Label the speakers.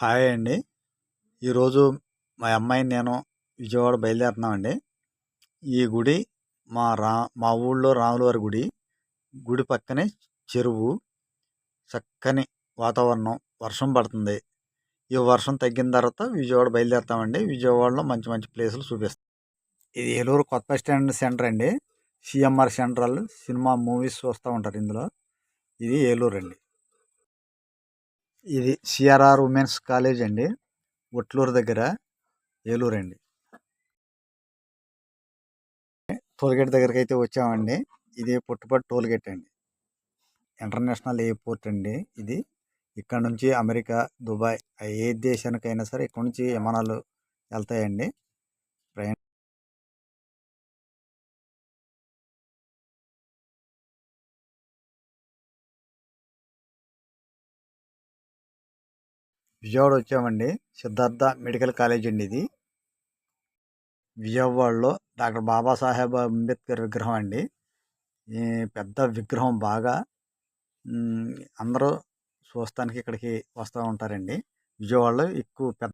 Speaker 1: Hi అండి. ఈరోజు మా అమ్మాయి నేను విజయవాడ బయలుదేరుతున్నామండి. ఈ గుడి మా రా మా ఊళ్ళో రాములవారి గుడి. గుడి పక్కనే చెరువు. చక్కని వాతావరణం వర్షం పడుతుంది. ఈ వర్షం తగ్గిన తర్వాత విజయవాడ బయలుదేరుతామండి. విజయవాడలో మంచి మంచి ప్లేసులు చూపిస్తాం. ఇది ఏలూరు కొత్త బస్ స్టాండ్ సెంటర్ అండి. సిఎంఆర్ సెంట్రల్ సినిమా మూవీస్ చూస్తూ ఉంటారు ఇందులో. ఇది ఏలూరు అండి ఇది సిఆర్ఆర్ ఉమెన్స్ కాలేజ్ అండి. ఒట్లూరు దగ్గర ఏలూరు అండి. టోల్గేట్ దగ్గరికి అయితే వచ్చామండి. ఇది పుట్టుపట్టు టోల్గేట్ అండి. ఇంటర్నేషనల్ ఎయిర్పోర్ట్ అండి ఇది. ఇక్కడ నుంచి అమెరికా దుబాయ్ ఏ దేశానికైనా సరే ఇక్కడ నుంచి విమానాలు వెళ్తాయండి. ప్రయాణ విజయవాడ వచ్చామండి సిద్ధార్థ మెడికల్ కాలేజ్ అండి ఇది. విజయవాడలో డాక్టర్ బాబాసాహెబ్ అంబేద్కర్ విగ్రహం అండి. ఈ పెద్ద విగ్రహం బాగా అందరూ చూస్తానికి ఇక్కడికి వస్తూ ఉంటారండి. విజయవాడలో ఎక్కువ పెద్ద